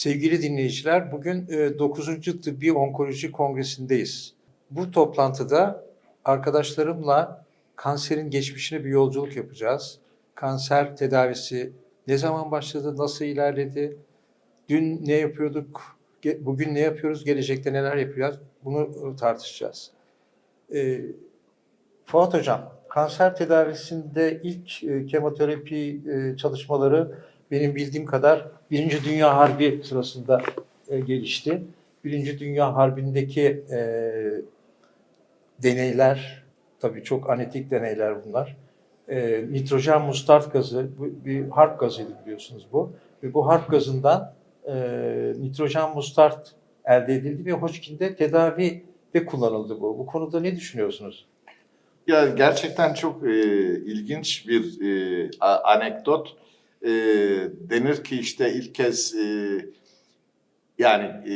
Sevgili dinleyiciler, bugün e, 9. Tıbbi Onkoloji Kongresi'ndeyiz. Bu toplantıda arkadaşlarımla kanserin geçmişine bir yolculuk yapacağız. Kanser tedavisi ne zaman başladı, nasıl ilerledi, dün ne yapıyorduk, bugün ne yapıyoruz, gelecekte neler yapacağız bunu e, tartışacağız. E, Fuat Hocam, kanser tedavisinde ilk e, kemoterapi e, çalışmaları benim bildiğim kadar Birinci Dünya Harbi sırasında e, gelişti. Birinci Dünya Harbi'ndeki e, deneyler, tabii çok anetik deneyler bunlar. E, nitrojen mustart gazı, bu bir harp gazıydı biliyorsunuz bu. Ve bu harp gazından e, nitrojen mustart elde edildi ve Hodgkin'de tedavide kullanıldı bu. Bu konuda ne düşünüyorsunuz? Ya gerçekten çok e, ilginç bir e, anekdot. E, denir ki işte ilk kez e, yani e,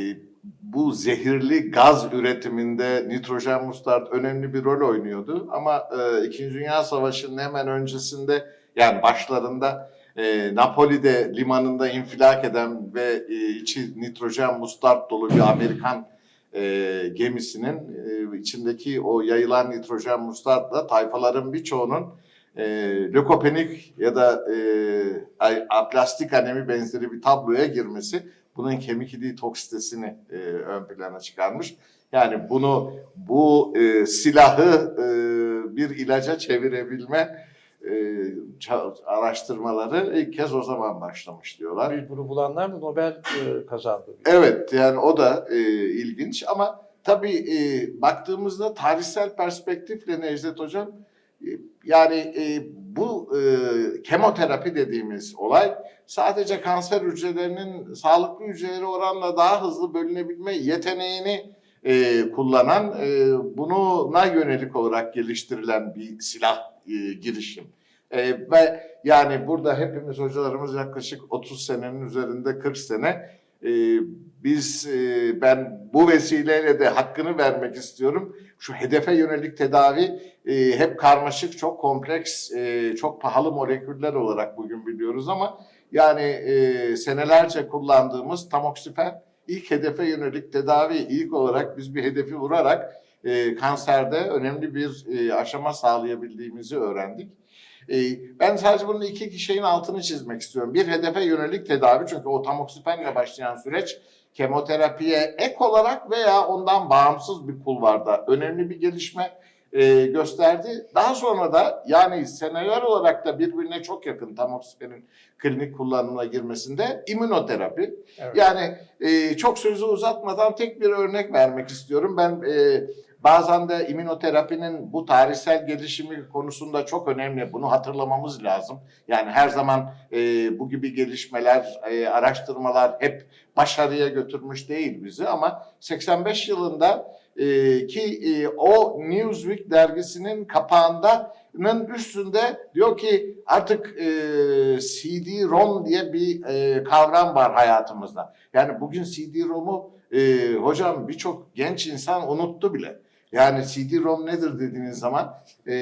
bu zehirli gaz üretiminde nitrojen mustard önemli bir rol oynuyordu. Ama e, İkinci Dünya Savaşı'nın hemen öncesinde yani başlarında e, Napoli'de limanında infilak eden ve e, içi nitrojen mustard dolu bir Amerikan e, gemisinin e, içindeki o yayılan nitrojen mustartla tayfaların birçoğunun e, lökopenik ya da e, aplastik anemi benzeri bir tabloya girmesi bunun kemik iliği toksitesini e, ön plana çıkarmış. Yani bunu bu e, silahı e, bir ilaca çevirebilme e, araştırmaları ilk kez o zaman başlamış diyorlar. Bir bunu bulanlar da Nobel e, kazandı. Evet yani o da e, ilginç ama tabii e, baktığımızda tarihsel perspektifle Necdet Hocam yani e, bu e, kemoterapi dediğimiz olay sadece kanser hücrelerinin sağlıklı hücreleri oranla daha hızlı bölünebilme yeteneğini e, kullanan e, buna yönelik olarak geliştirilen bir silah e, girişim. E, ve yani burada hepimiz hocalarımız yaklaşık 30 senenin üzerinde 40 sene ee, biz e, ben bu vesileyle de hakkını vermek istiyorum. Şu hedefe yönelik tedavi e, hep karmaşık, çok kompleks, e, çok pahalı moleküller olarak bugün biliyoruz ama yani e, senelerce kullandığımız tamoksifen ilk hedefe yönelik tedavi ilk olarak biz bir hedefi vurarak e, kanserde önemli bir e, aşama sağlayabildiğimizi öğrendik. Ee, Ben sadece bunun iki şeyin altını çizmek istiyorum. Bir hedefe yönelik tedavi çünkü o tamoksipenle başlayan süreç kemoterapiye ek olarak veya ondan bağımsız bir kulvarda önemli bir gelişme e, gösterdi. Daha sonra da yani seneler olarak da birbirine çok yakın tamoksipenin klinik kullanımına girmesinde immünoterapi. Evet. Yani e, çok sözü uzatmadan tek bir örnek vermek istiyorum. Ben e, bazen de immünoterapinin bu tarihsel gelişimi konusunda çok önemli. Bunu hatırlamamız lazım. Yani her zaman e, bu gibi gelişmeler, e, araştırmalar hep başarıya götürmüş değil bizi ama 85 yılında e, ki e, o Newsweek dergisinin kapağındanın üstünde diyor ki artık e, CD-ROM diye bir e, kavram var hayatımızda. Yani bugün CD-ROM'u e, hocam birçok genç insan unuttu bile. Yani CD-ROM nedir dediğiniz zaman e,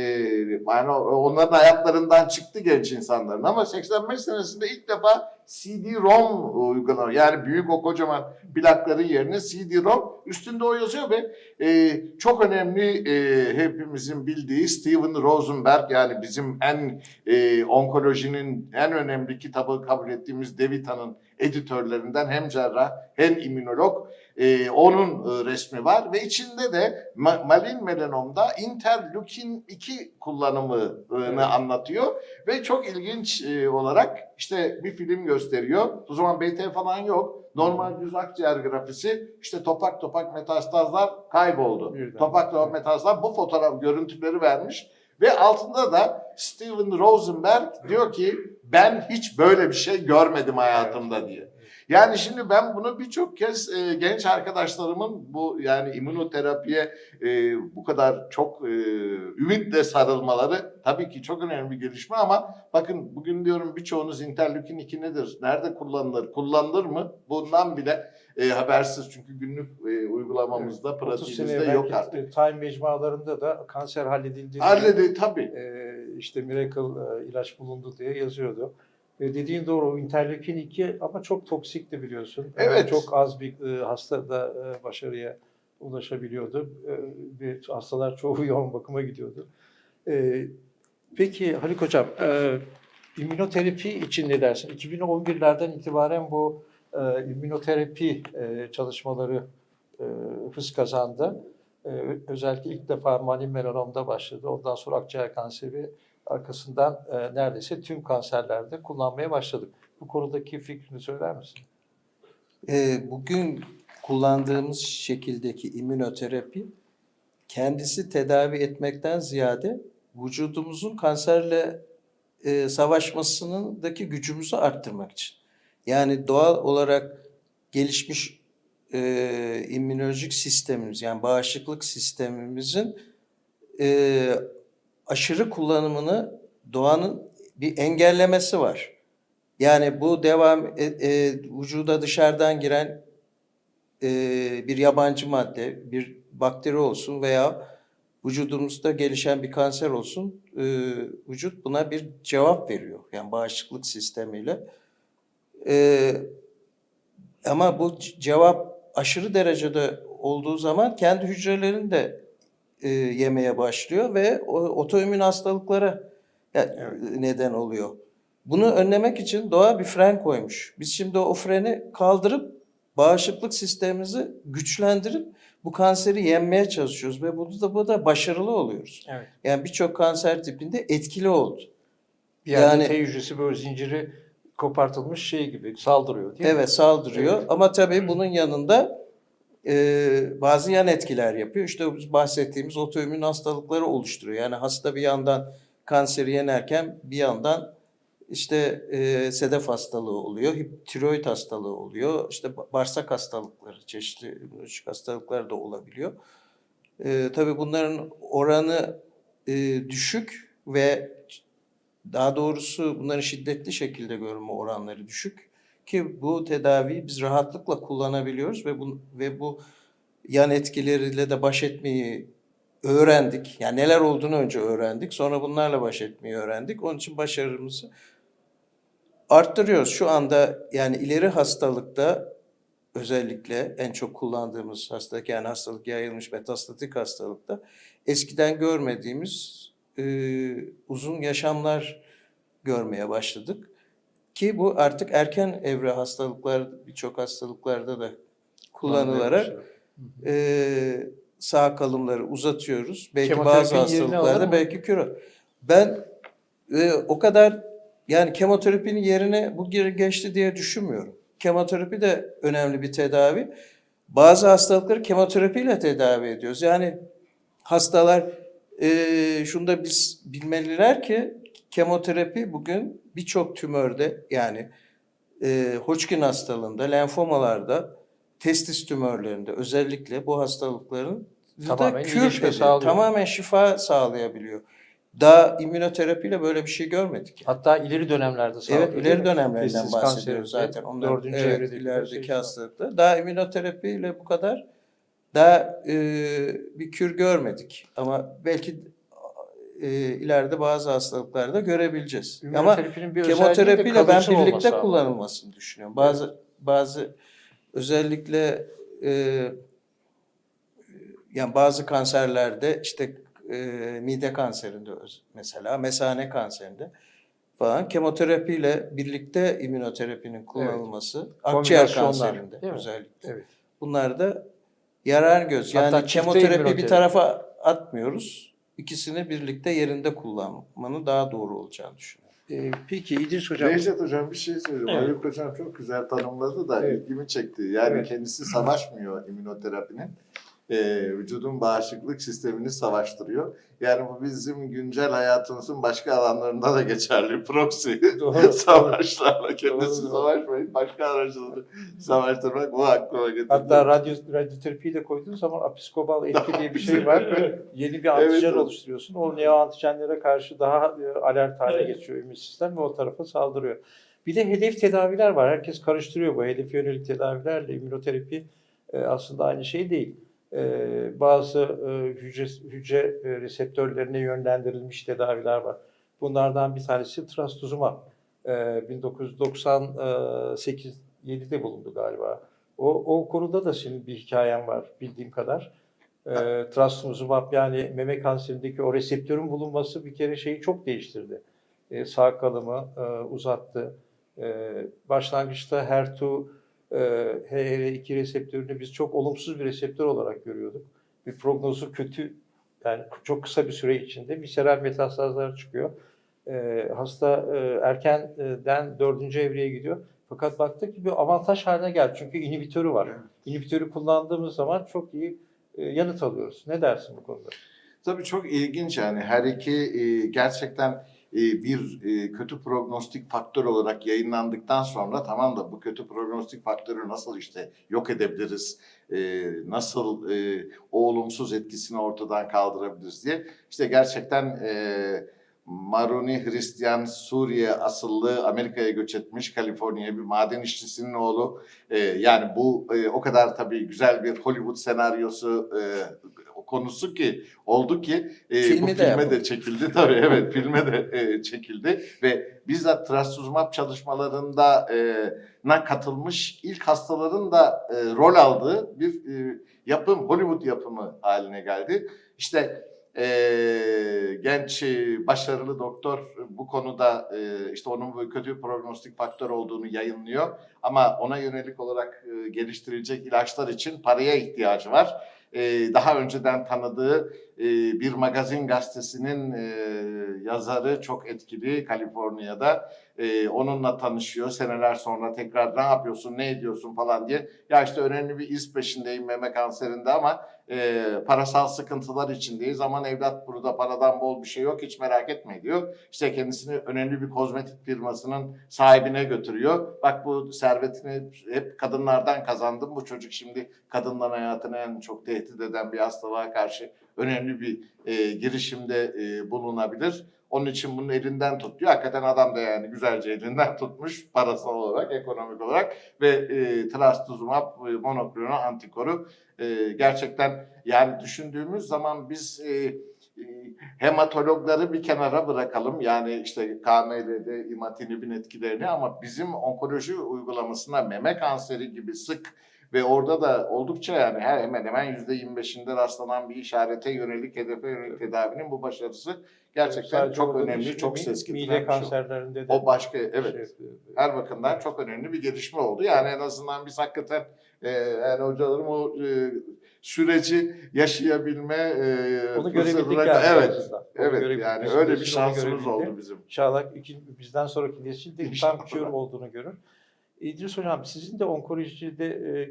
yani onların hayatlarından çıktı genç insanların ama 85 senesinde ilk defa CD-ROM uygulanıyor. Yani büyük o kocaman plakların yerine CD-ROM üstünde o yazıyor ve e, çok önemli e, hepimizin bildiği Steven Rosenberg yani bizim en e, onkolojinin en önemli kitabı kabul ettiğimiz Devita'nın editörlerinden hem cerrah hem immünolog e, onun e, resmi var ve içinde de ma- malin melanomda interleukin 2 kullanımını Evet. anlatıyor ve çok ilginç e, olarak işte bir film gösteriyor. O zaman BT falan yok. Normal düz akciğer grafisi işte topak topak metastazlar kayboldu. Birden. Topak topak metastazlar bu fotoğraf görüntüleri vermiş ve altında da Steven Rosenberg diyor ki ben hiç böyle bir şey görmedim hayatımda diye. Yani şimdi ben bunu birçok kez e, genç arkadaşlarımın bu yani immünoterapiye e, bu kadar çok e, ümitle sarılmaları tabii ki çok önemli bir gelişme ama bakın bugün diyorum birçoğunuz interleukin 2 nedir? Nerede kullanılır? Kullanılır mı? Bundan bile e, habersiz çünkü günlük e, uygulamamızda, 30 sene pratiğimizde yok artık. Time mecmualarında da kanser halledildi. Halledi tabii. e, işte miracle e, ilaç bulundu diye yazıyordu. E, dediğin doğru. İnterleukin 2 ama çok toksikti biliyorsun. Evet. E, Çok az bir e, hastada e, başarıya ulaşabiliyordu. E, hastalar çoğu yoğun bakıma gidiyordu. E, peki Haluk Hocam, e, immünoterapi için ne dersin? 2011'lerden itibaren bu e, immünoterapi e, çalışmaları e, hız kazandı. E, özellikle ilk defa malin melanomda başladı. Ondan sonra akciğer kanseri arkasından e, neredeyse tüm kanserlerde kullanmaya başladık. Bu konudaki fikrini söyler misin? Ee, bugün kullandığımız şekildeki immünoterapi kendisi tedavi etmekten ziyade vücudumuzun kanserle e, savaşmasındaki gücümüzü arttırmak için. Yani doğal olarak gelişmiş e, immünolojik sistemimiz yani bağışıklık sistemimizin e, aşırı kullanımını doğanın bir engellemesi var. Yani bu devam e, e, vücuda dışarıdan giren e, bir yabancı madde, bir bakteri olsun veya vücudumuzda gelişen bir kanser olsun, e, vücut buna bir cevap veriyor. Yani bağışıklık sistemiyle. E, ama bu cevap aşırı derecede olduğu zaman kendi hücrelerini de e, yemeye başlıyor ve o, otoimmün hastalıklara ya- neden oluyor. Bunu önlemek için doğa bir fren koymuş. Biz şimdi o freni kaldırıp bağışıklık sistemimizi güçlendirip bu kanseri yenmeye çalışıyoruz ve bunu da bu da başarılı oluyoruz. Evet. Yani birçok kanser tipinde etkili oldu. Bir yerde Yani- T hücresi böyle zinciri kopartılmış şey gibi saldırıyor değil mi? Evet saldırıyor Evet. ama tabii bunun yanında e, bazı yan etkiler yapıyor. İşte bahsettiğimiz otoimmün hastalıkları oluşturuyor. Yani hasta bir yandan kanseri yenerken bir yandan işte e, sedef hastalığı oluyor, tiroid hastalığı oluyor, işte ba- bağırsak hastalıkları, çeşitli immünolojik hastalıklar da olabiliyor. E, tabii bunların oranı e, düşük ve daha doğrusu bunların şiddetli şekilde görünme oranları düşük ki bu tedaviyi biz rahatlıkla kullanabiliyoruz ve bu ve bu yan etkileriyle de baş etmeyi öğrendik. Yani neler olduğunu önce öğrendik. Sonra bunlarla baş etmeyi öğrendik. Onun için başarımızı arttırıyoruz. Şu anda yani ileri hastalıkta özellikle en çok kullandığımız hastalık yani hastalık yayılmış metastatik hastalıkta eskiden görmediğimiz e, uzun yaşamlar görmeye başladık. Ki bu artık erken evre hastalıklar birçok hastalıklarda da kullanılarak e, sağ kalımları uzatıyoruz. Belki bazı hastalıklarda belki küre. Ben e, o kadar yani kemoterapinin yerine bu geçti diye düşünmüyorum. Kemoterapi de önemli bir tedavi. Bazı hastalıkları kemoterapiyle tedavi ediyoruz. Yani hastalar e, şunu da biz bilmeliler ki kemoterapi bugün birçok tümörde yani e, Hodgkin hastalığında, lenfomalarda, testis tümörlerinde özellikle bu hastalıkların Tamamen kür ediyor, sağlıyor. Tamamen şifa sağlayabiliyor. Daha immünoterapiyle böyle bir şey görmedik. Hatta ileri dönemlerde sağlıyor. Evet ileri dönemlerden Testis bahsediyoruz zaten. Onlar dördüncü evet, ilerideki şey- hastalıklar. Daha immünoterapiyle bu kadar daha e, bir kür görmedik. Ama belki e, ileride bazı hastalıklarda görebileceğiz. Ama kemoterapiyle ben birlikte kullanılmasını düşünüyorum. Bazı bazı özellikle e, yani bazı kanserlerde işte e, mide kanserinde mesela mesane kanserinde falan kemoterapiyle birlikte immünoterapinin kullanılması akciğer Kombinasyonlar, kanserinde özellikle. Evet. Bunlar da yarar göz. Yani kemoterapi bir tarafa atmıyoruz. İkisini birlikte yerinde kullanmanın daha doğru olacağını düşünüyorum. Ee, peki İdris Hocam. Necdet Hocam bir şey söyleyeyim. Evet. Haluk Hocam çok güzel tanımladı da Evet. ilgimi çekti. Yani Evet. kendisi savaşmıyor immünoterapinin. Ee, vücudun bağışıklık sistemini savaştırıyor. Yani bu bizim güncel hayatımızın başka alanlarında da geçerli. Proxy Doğru. savaşlarla kendisi Doğru. savaşmayıp başka aracılığı savaştırmak bu aklıma getirdi. Hatta radyo, radyoterapiyi de koyduğun zaman apiskobal etki diye bir şey var. Yeni bir antijen Evet. oluşturuyorsun. O neoantijenlere karşı daha e, alert hale geçiyor immün sistem ve o tarafa saldırıyor. Bir de hedef tedaviler var. Herkes karıştırıyor bu hedef yönelik tedavilerle immünoterapi e, aslında aynı şey değil. E, bazı e, hücre, hücre e, reseptörlerine yönlendirilmiş tedaviler var. Bunlardan bir tanesi trastuzumab. Ee, 1998 7'de bulundu galiba. O, o konuda da senin bir hikayen var bildiğim kadar. Ee, trastuzumab yani meme kanserindeki o reseptörün bulunması bir kere şeyi çok değiştirdi. Ee, sağ kalımı e, uzattı. Ee, başlangıçta HER2 e, HR2 reseptörünü biz çok olumsuz bir reseptör olarak görüyorduk. Bir prognozu kötü yani çok kısa bir süre içinde visceral metastazlar çıkıyor. Ee, hasta e, erkenden dördüncü evreye gidiyor. Fakat baktık ki bir avantaj haline geldi. Çünkü inhibitörü var. İnhibitörü kullandığımız zaman çok iyi e, yanıt alıyoruz. Ne dersin bu konuda? Tabii çok ilginç yani her iki e, gerçekten e, bir e, kötü prognostik faktör olarak yayınlandıktan sonra tamam da bu kötü prognostik faktörü nasıl işte yok edebiliriz, e, nasıl e, o olumsuz etkisini ortadan kaldırabiliriz diye işte gerçekten e, Maruni Hristiyan Suriye asıllı Amerika'ya göç etmiş Kaliforniya bir maden işçisinin oğlu. E, yani bu e, o kadar tabii güzel bir Hollywood senaryosu e, konusu ki oldu ki e, Filmi bu de filme yapıldı. de çekildi tabii evet filme de e, çekildi ve bizzat trastuzumab çalışmalarında e, na katılmış ilk hastaların da e, rol aldığı bir e, yapım Hollywood yapımı haline geldi. İşte e, genç e, başarılı doktor bu konuda e, işte onun bu kötü prognostik faktör olduğunu yayınlıyor ama ona yönelik olarak e, geliştirilecek ilaçlar için paraya ihtiyacı var. Daha önceden tanıdığı e, bir magazin gazetesinin e, yazarı çok etkili Kaliforniya'da. E, onunla tanışıyor. Seneler sonra tekrar ne yapıyorsun, ne ediyorsun falan diye. Ya işte önemli bir iz peşindeyim meme kanserinde ama parasal sıkıntılar içindeyiz. Aman evlat burada paradan bol bir şey yok hiç merak etme diyor. İşte kendisini önemli bir kozmetik firmasının sahibine götürüyor. Bak bu servetini hep kadınlardan kazandım. Bu çocuk şimdi kadınların hayatını en çok tehdit eden bir hastalığa karşı önemli bir e, girişimde e, bulunabilir. Onun için bunun elinden tut diyor. Hakikaten adam da yani güzelce elinden tutmuş parasal olarak, ekonomik olarak ve e, trastuzumab e, monoklonal antikoru e, gerçekten yani düşündüğümüz zaman biz e, e, hematologları bir kenara bırakalım. Yani işte KML'de imatinibin etkilerini ama bizim onkoloji uygulamasına meme kanseri gibi sık ve orada da oldukça yani her hemen hemen yüzde 25'inde rastlanan bir işarete yönelik, hedefe yönelik tedavinin bu başarısı gerçekten Sadece çok önemli, şimdi çok ses getiren Mide şey. kanserlerinde de O başka, evet. şey. Her bakımdan çok önemli bir gelişme oldu. Yani en azından biz hakikaten e, yani hocalarım o e, süreci yaşayabilme e, Onu görebildik yani. Evet. Onu evet görebildik. yani öyle bir şansımız oldu bizim. İnşallah iki, bizden sonraki nesil de tam kür olduğunu görür. İdris Hocam sizin de onkolojide e,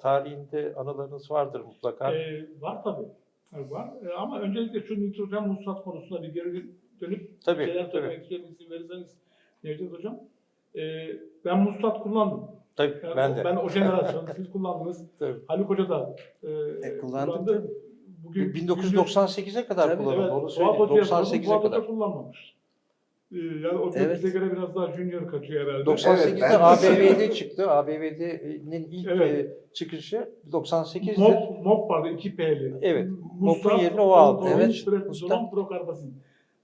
tarihinde anılarınız vardır mutlaka. Ee, var tabii. Tabii Var. Ee, ama öncelikle şu nitrojen muslat konusunda bir geri dönüp Tabii, şeyler tabii. söylemek istiyorum izin verirseniz Nevzat Hocam. Ee, ben muslat kullandım. Tabii Yani ben de. Ben o jenerasyon, siz kullandınız. Tabii. Haluk Hoca da e, E, kullandık kullandı. Bugün 1998'e kadar kullanıldı. evet. Onu söyleyeyim. Hoca'ya sordum, 98'e Fuat Hoca kadar. kullanmamış. Ee, yani o Evet. bize göre biraz daha junior kaçıyor herhalde. 98'de Evet, ben- ABV'de çıktı. ABV'nin ilk Evet. e, çıkışı 98'de. Mop, mop vardı 2P'li. Evet, Mop'un yerine o aldı. Evet, Prednisolon, Mustat. Prokarbasin.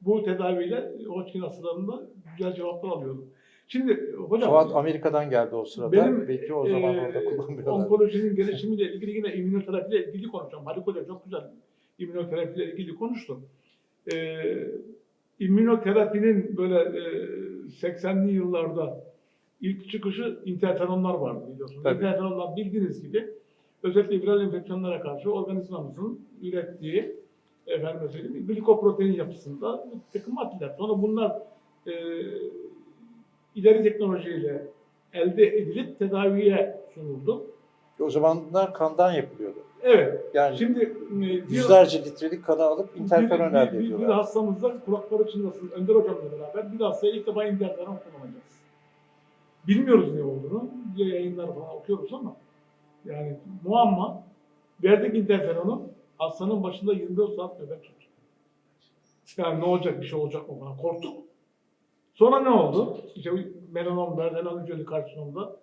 Bu tedaviyle Hodgkin hastalarında güzel cevaplar alıyordum. Şimdi hocam Fuat Amerika'dan geldi o sırada. Benim, Belki o zaman e, orada kullanmıyorlar. onkolojinin gelişimiyle ilgili yine immünoterapiyle ilgili konuşacağım. Haluk Hoca çok güzel immünoterapiyle ilgili konuştu. Ee, immünoterapinin böyle e, 80'li yıllarda ilk çıkışı interferonlar vardı biliyorsunuz. Tabii. Interferonlar bildiğiniz gibi özellikle viral enfeksiyonlara karşı organizmamızın ürettiği efendim söyleyeyim, glikoprotein yapısında bir takım maddeler. Sonra bunlar e, ileri teknolojiyle elde edilip tedaviye sunuldu. O zamanlar kandan yapılıyordu. Evet. Yani Şimdi e, bir, yüzlerce litrelik kanı alıp interferon bir, elde bir, bir, bir ediyorlar. hastamızda kulakları çınlasın. Önder hocamla beraber bir hastaya ilk defa interferon kullanacağız. Bilmiyoruz ne olduğunu. Ya yayınlar falan okuyoruz ama yani muamma verdik interferonu hastanın başında 24 saat nöbet tuttu. Yani ne olacak bir şey olacak mı falan korktuk. Sonra ne oldu? İşte melanom, verdenan hücreli karsinomda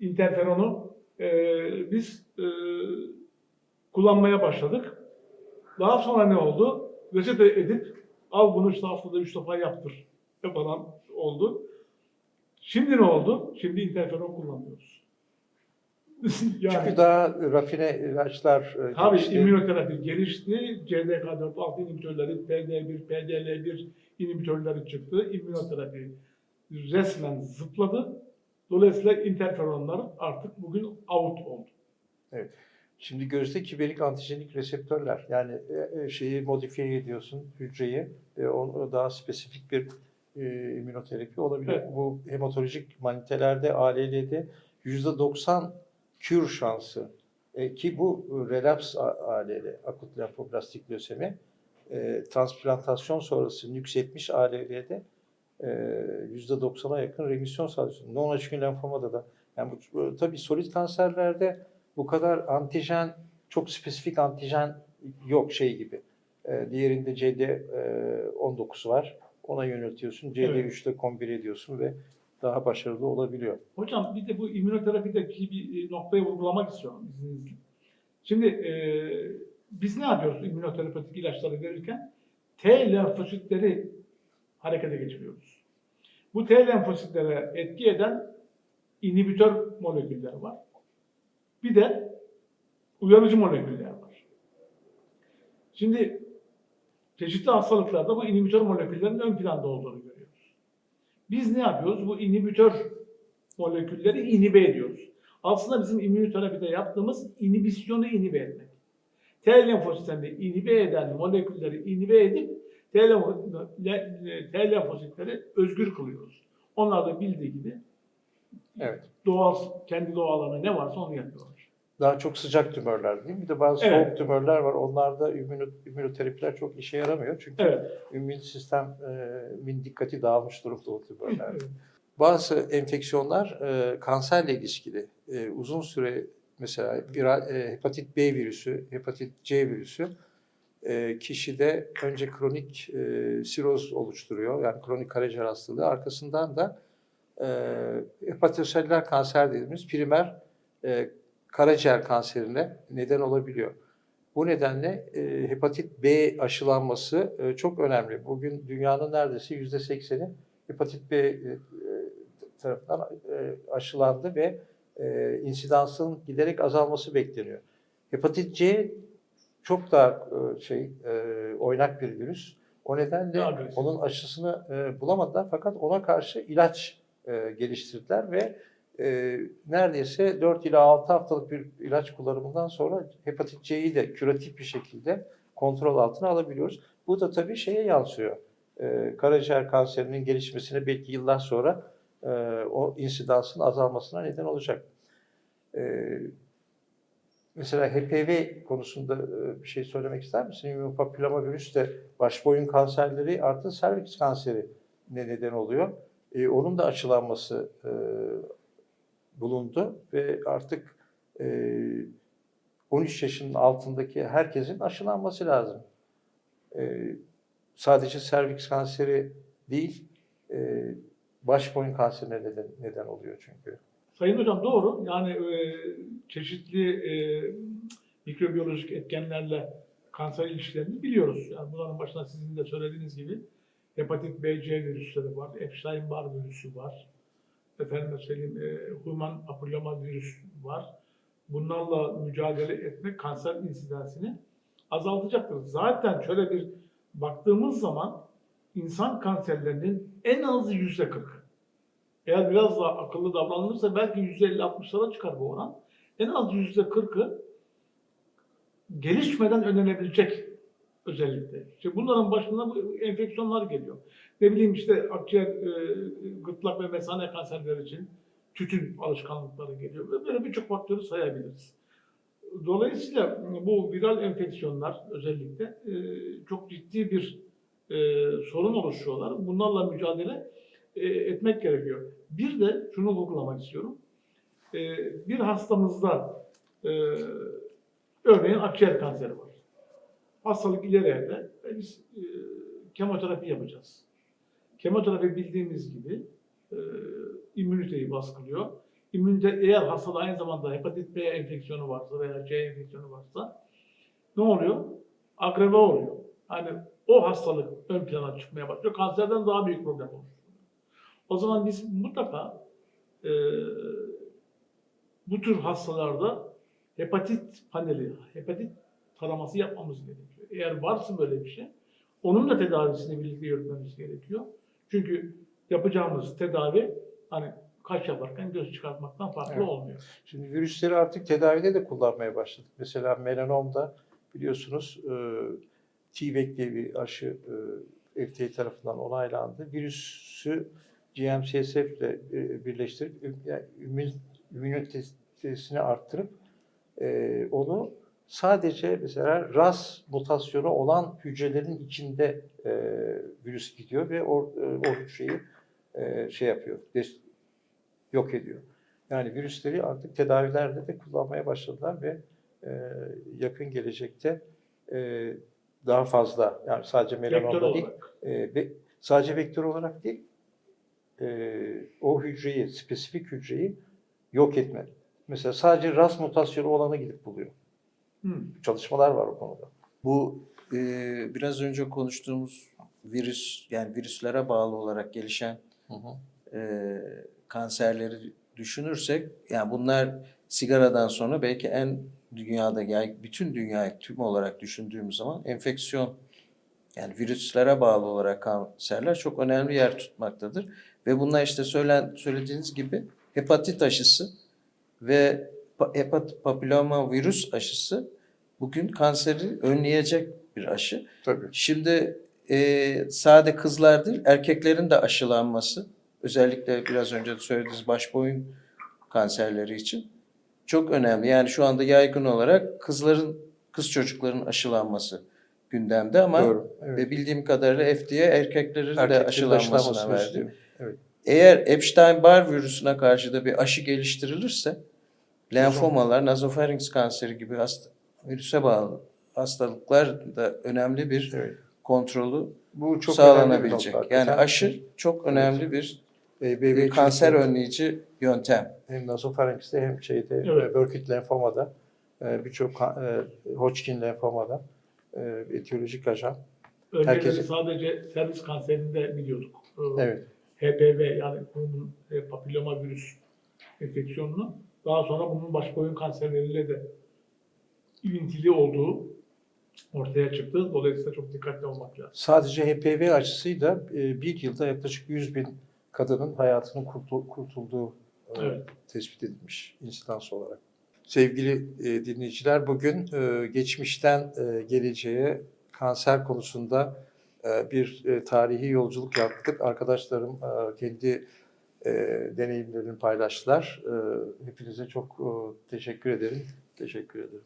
interferonu e, biz e, kullanmaya başladık. Daha sonra ne oldu? Reçete edip al bunu işte haftada üç defa yaptır falan oldu. Şimdi ne oldu? Şimdi interferon kullanıyoruz. yani, Çünkü daha rafine ilaçlar e, Tabii gelişti. immünoterapi gelişti. CDK4 inhibitörleri, PD1, PDL1 inhibitörleri çıktı. İmmünoterapi resmen zıpladı. Dolayısıyla interferonlar artık bugün out oldu. Şimdi gözde kiberik antijenik reseptörler yani e, e, şeyi modifiye ediyorsun hücreyi e, o daha spesifik bir e, immünoterapi olabilir. Evet. Bu hematolojik manitelerde ALL'de %90 kür şansı E, ki bu relaps ALL, akut lenfoblastik lösemi e, transplantasyon sonrası nüksetmiş ALL'de e, %90'a yakın remisyon sağlıyorsun. Non-Hodgkin lenfomada da yani bu- tabii solid kanserlerde bu kadar antijen, çok spesifik antijen yok şey gibi. Ee, diğerinde CD19 var. Ona yöneltiyorsun. CD3'te kombine ediyorsun ve daha başarılı olabiliyor. Hocam bir de bu immünoterapideki bir noktayı vurgulamak istiyorum izninizle. Şimdi e, biz ne yapıyoruz immünoterapetik ilaçları verirken? T lenfositleri harekete geçiriyoruz. Bu T lenfositlere etki eden inhibitör moleküller var. Bir de uyarıcı moleküller var. Şimdi çeşitli hastalıklarda bu inhibitör moleküllerin ön planda olduğunu görüyoruz. Biz ne yapıyoruz? Bu inhibitör molekülleri inhibe ediyoruz. Aslında bizim immünoterapide yaptığımız inhibisyonu inhibe etmek. T lenfositlerini inhibe eden molekülleri inhibe edip T, lenfo- le- T lenfositleri özgür kılıyoruz. Onlar da bildiği gibi Evet. doğal, kendi doğalarına ne varsa onu yapıyorlar. Daha çok sıcak tümörler değil mi? Bir de bazı Evet. soğuk tümörler var. Onlarda immüno, immünoterapiler çok işe yaramıyor. Çünkü Evet. immün sistemin dikkati dağılmış durumda o tümörlerde. Evet. Bazı enfeksiyonlar e, kanserle ilişkili. E, uzun süre mesela viral, e, hepatit B virüsü, hepatit C virüsü e, kişide önce kronik e, siroz oluşturuyor. Yani kronik karaciğer hastalığı. Arkasından da e, hepatosellüler kanser dediğimiz primer e, karaciğer kanserine neden olabiliyor. Bu nedenle e, hepatit B aşılanması e, çok önemli. Bugün dünyanın neredeyse yüzde sekseni hepatit B e, tarafından e, aşılandı ve e, insidansın giderek azalması bekleniyor. Hepatit C çok daha e, şey e, oynak bir virüs. O nedenle onun aşısını e, bulamadılar fakat ona karşı ilaç e, geliştirdiler ve e, neredeyse 4 ila 6 haftalık bir ilaç kullanımından sonra hepatit C'yi de küratif bir şekilde kontrol altına alabiliyoruz. Bu da tabii şeye yansıyor. E, karaciğer kanserinin gelişmesine belki yıllar sonra e, o insidansın azalmasına neden olacak. E, mesela HPV konusunda bir şey söylemek ister misin? Immünopapilloma virüs de başboyun kanserleri artı serviks kanseri ne neden oluyor. E, onun da aşılanması e, bulundu ve artık e, 13 yaşının altındaki herkesin aşılanması lazım. E, sadece serviks kanseri değil, e, baş boyun kanserine neden, neden oluyor çünkü. Sayın Hocam doğru. Yani e, çeşitli e, mikrobiyolojik etkenlerle kanser ilişkilerini biliyoruz. Yani bunların başında sizin de söylediğiniz gibi hepatit B, C virüsleri var, Epstein-Barr virüsü var, efendime söyleyeyim e, human papilloma virüs var. Bunlarla mücadele etmek kanser insidansini azaltacaktır. Zaten şöyle bir baktığımız zaman insan kanserlerinin en az yüzde kırkı eğer biraz daha akıllı davranılırsa belki %50-60'lara çıkar bu oran. En az %40'ı gelişmeden önlenebilecek özellikle. İşte bunların başında bu enfeksiyonlar geliyor. Ne bileyim işte akciğer, e, gırtlak ve mesane kanserleri için tütün alışkanlıkları geliyor. Böyle birçok faktörü sayabiliriz. Dolayısıyla bu viral enfeksiyonlar özellikle e, çok ciddi bir e, sorun oluşuyorlar. Bunlarla mücadele e, etmek gerekiyor. Bir de şunu vurgulamak istiyorum. E, bir hastamızda e, örneğin akciğer kanseri var. Hastalık ileri evde biz e, kemoterapi yapacağız. Kemoterapi bildiğimiz gibi e, immüniteyi baskılıyor. İmmünite eğer hastada aynı zamanda hepatit B enfeksiyonu varsa veya C enfeksiyonu varsa ne oluyor? Agrave oluyor. Yani o hastalık ön plana çıkmaya başlıyor. Kanserden daha büyük problem olur. O zaman biz mutlaka e, bu tür hastalarda hepatit paneli, hepatit taraması yapmamız gerekiyor. Eğer varsa böyle bir şey, onun da tedavisini birlikte yürütmemiz gerekiyor. Çünkü yapacağımız tedavi hani kaş yaparken göz çıkartmaktan farklı Evet. olmuyor. Şimdi virüsleri artık tedavide de kullanmaya başladık. Mesela melanomda biliyorsunuz e, T-VEC diye bir aşı e, FDA tarafından onaylandı. Virüsü GM-CSF ile e, birleştirip yani ümünitesini arttırıp e, onu sadece mesela RAS mutasyonu olan hücrelerin içinde e, virüs gidiyor ve o, e, o hücreyi e, şey yapıyor, des- yok ediyor. Yani virüsleri artık tedavilerde de kullanmaya başladılar ve e, yakın gelecekte e, daha fazla yani sadece melanomda değil, e, ve sadece vektör olarak değil, e, o hücreyi, spesifik hücreyi yok etme. Mesela sadece RAS mutasyonu olanı gidip buluyor. Hı. Çalışmalar var o konuda. Bu e, biraz önce konuştuğumuz virüs yani virüslere bağlı olarak gelişen e, kanserleri düşünürsek yani bunlar sigaradan sonra belki en dünyada yani bütün dünyayı tüm olarak düşündüğümüz zaman enfeksiyon yani virüslere bağlı olarak kanserler çok önemli yer tutmaktadır. Ve bunlar işte söylen, söylediğiniz gibi hepatit aşısı ve pa- hepat papilloma virüs aşısı bugün kanseri önleyecek bir aşı. Tabii. Şimdi e, sade kızlar değil, erkeklerin de aşılanması, özellikle biraz önce de söylediğiniz baş boyun kanserleri için çok önemli. Yani şu anda yaygın olarak kızların, kız çocukların aşılanması gündemde ama Doğru. Evet. ve bildiğim kadarıyla FDA erkeklerin de Erkeklerin aşılanmasına aşılanmasını verdi. istiyor. Eğer Epstein-Barr virüsüne karşı da bir aşı geliştirilirse lenfomalar, nazopharynx kanseri gibi hasta, virüse bağlı hastalıklar da önemli bir Evet. kontrolü Bu çok önemli bir sağlanabilecek. nokta. Yani Hakikaten aşı çok önemli bir EBV bir kanser çocukların önleyici yöntem. hem nasofarenks'te hem şeyde Evet. e, Burkitt lenfomada e, birçok e, Hodgkin lenfomada e, etiyolojik ajan. Önceleri Herkesi- sadece servis kanserinde biliyorduk. Ee, Evet. HPV yani papilloma virüs enfeksiyonunu. Daha sonra bunun baş boyun kanserleriyle de ilintili olduğu ortaya çıktı. Dolayısıyla çok dikkatli olmak lazım. Sadece HPV aşısıyla e, bir yılda yaklaşık 100 bin kadının hayatının kurtul- kurtulduğu e, Evet. tespit edilmiş insidans olarak. Sevgili e, dinleyiciler bugün geçmişten geleceğe kanser konusunda bir tarihi yolculuk yaptık. Arkadaşlarım kendi deneyimlerini paylaştılar. Hepinize çok teşekkür ederim. Teşekkür ederim.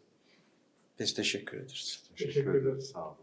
Biz teşekkür ederiz. Teşekkür ederiz. Sağ olun.